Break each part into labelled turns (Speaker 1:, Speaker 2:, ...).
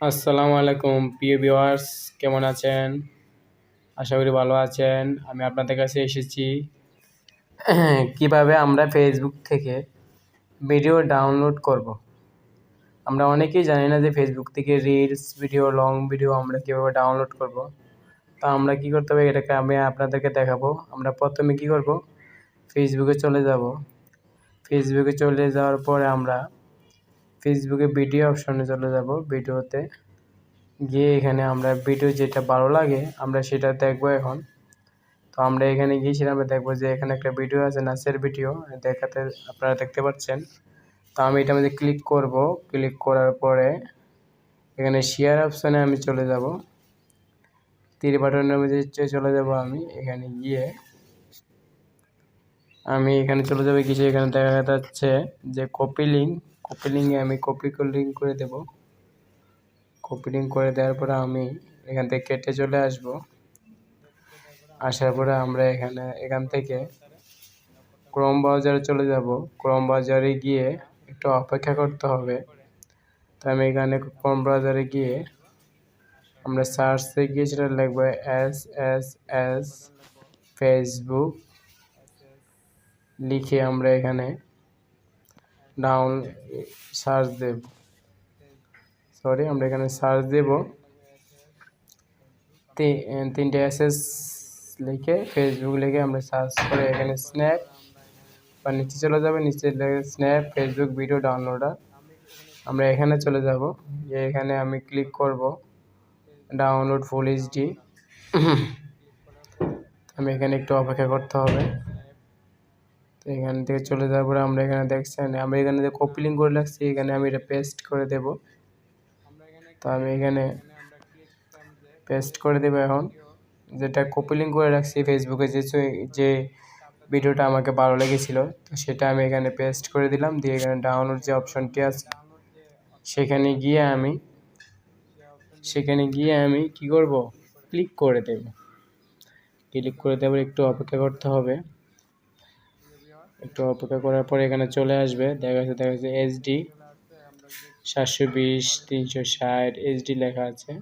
Speaker 1: আসসালামু আলাইকুম, প্রিয় ভিউয়ার্স, কেমন আছেন? আশা করি ভালো আছেন। আমি আপনাদের কাছে এসেছি। কীভাবে আমরা ফেসবুক থেকে ভিডিও ডাউনলোড করব। আমরা অনেকেই জানি না যে ফেসবুক থেকে রিলস ভিডিও লং ভিডিও আমরা কীভাবে ডাউনলোড করব। তো আমরা কি করতে হবে? এটাকে আমি আপনাদেরকে দেখাবো। আমরা প্রথমে কি করব? ফেসবুকে চলে যাব। ফেসবুকে চলে যাওয়ার পরে আমরা ফেসবুকে ভিডিও অপশনে চলে যাব। ভিডিওতে গিয়ে এখানে আমরা ভিডিও যেটা ভালো লাগে, আমরা সেটা দেখব এখন। তো আমরা এখানে গিয়েছিলাম দেখব যে এখানে একটা ভিডিও আছে, নাচের ভিডিও দেখাতে আপনারা দেখতে পাচ্ছেন। তো আমি এটা মধ্যে ক্লিক করব। ক্লিক করার পরে এখানে শেয়ার অপশানে আমি চলে যাব। তীর বাটনের মধ্যে চলে যাব আমি, এখানে গিয়ে আমি এখানে চলে যাবে কিছু এখানে দেখা যাচ্ছে যে কপি লিঙ্ক কপি লিঙ্কে আমি কপি লিঙ্ক করে দেব। কপি লিঙ্ক করে দেওয়ার পরে আমি এখান থেকে কেটে চলে আসব। আসার পরে আমরা এখানে, এখান থেকে ক্রোম ব্রাউজারে চলে যাব। ক্রোম ব্রাউজারে গিয়ে একটু অপেক্ষা করতে হবে। তো আমি এখানে ক্রোম ব্রাউজারে গিয়ে আমরা সার্চে গিয়ে সেটা লিখব এস এস এস ফেসবুক লিখে আমরা এখানে ডাউন সার্চ দেব। সরি আমরা এখানে সার্চ দেব। তিনটে এসএস লিখে ফেসবুক লিখে আমরা সার্চ করে এখানে স্ন্যাপ বা নিচে চলে যাবে নিচে স্ন্যাপ ফেসবুক ভিডিও ডাউনলোডার আমরা এখানে চলে যাব যে এখানে আমি ক্লিক করব ডাউনলোড ফুল এইচডি আমি এখানে একটু অপেক্ষা করতে হবে। এখান থেকে চলে যাওয়ার পরে আমরা এখানে দেখছেন, আমরা এখানে যে কপি লিঙ্ক করে রাখছি, এখানে আমি এটা পেস্ট করে দেব। তো আমি এখানে পেস্ট করে দেবো এখন। যেটা কপি লিঙ্ক করে রাখছি ফেসবুকে যে যে ভিডিওটা আমাকে ভালো লেগেছিলো, তো সেটা আমি এখানে পেস্ট করে দিলাম। দিয়ে এখানে ডাউনলোড যে অপশনটি আছে, সেখানে গিয়ে আমি, সেখানে গিয়ে আমি কি করব? ক্লিক করে দেব। ক্লিক করে দেওয়ার একটু অপেক্ষা করতে হবে। একটু অপেক্ষা করার পরে এখানে চলে আসবে। দেখা যাচ্ছে দেখা যাচ্ছে এইচডি সাতশো বিশ, তিনশো ষাট এইচডি লেখা আছে।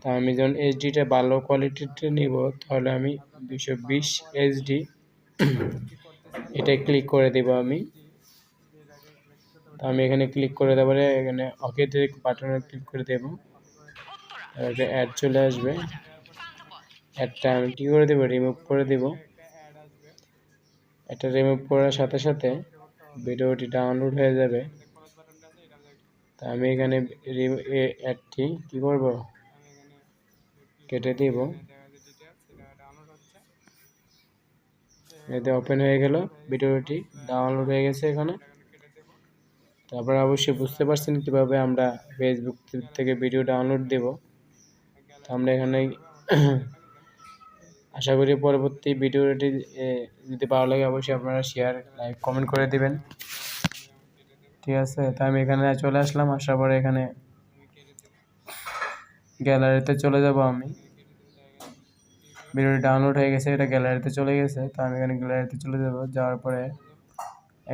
Speaker 1: তা আমি যখন এইচডিটা ভালো কোয়ালিটিটা নিব, তাহলে আমি দুশো বিশ এইচডি এটা ক্লিক করে দেব আমি। তো আমি এখানে ক্লিক করে দেওয়ারে এখানে ওকে বাটনে ক্লিক করে দেব। অ্যাড চলে আসবে। অ্যাডটা আমি কী করে দেবো? রিমুভ করে দেবো। এটা রিমুভ করার সাথে সাথে ভিডিওটি ডাউনলোড হয়ে যাবে। তা আমি এখানে অ্যাডটি কী করব? কেটে দিব। এতে ওপেন হয়ে গেল, ভিডিওটি ডাউনলোড হয়ে গেছে এখানে। তারপরে অবশ্যই বুঝতে পারছেন কীভাবে আমরা ফেসবুক থেকে ভিডিও ডাউনলোড দেব। তো আমরা এখানে আশা করি পরবর্তী ভিডিওটি যদি ভালো লাগে অবশ্যই আপনারা শেয়ার লাইক কমেন্ট করে দিবেন। ঠিক আছে, তা আমি এখানে চলে আসলাম, আসার পরে এখানে গ্যালারিতে চলে যাব আমি। ভিডিওটি ডাউনলোড হয়ে গেছে, এটা গ্যালারিতে চলে গেছে, তো আমি এখানে গ্যালারিতে চলে যাব। যাওয়ার পরে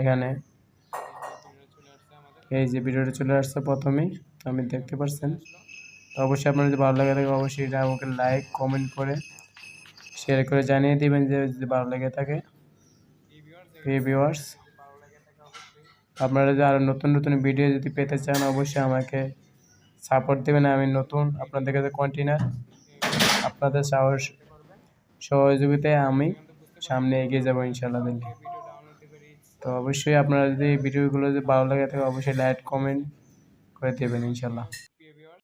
Speaker 1: এখানে এই যে ভিডিওটা চলে আসছে প্রথমেই, তো আমি দেখতে পাচ্ছেন। তো অবশ্যই আপনার যদি ভালো লাগে থাকে, অবশ্যই এটা আমাকে লাইক কমেন্ট করে শেয়ার করে জানিয়ে দিবেন যে যদি ভালো লেগে থাকে। ভিউয়ার্স আপনারা যদি আরও নতুন নতুন ভিডিও যদি পেতে চান, অবশ্যই আমাকে সাপোর্ট দেবেন। আমি নতুন, আপনাদের কাছে কন্টিনিউ আপনাদের সাহস, সহযোগিতায় আমি সামনে এগিয়ে যাব ইনশাল্লাহ দিল্লি। তো অবশ্যই আপনারা যদি ভিডিওগুলো যদি ভালো লাগে থাকে, অবশ্যই লাইক কমেন্ট করে দেবেন ইনশাল্লাহ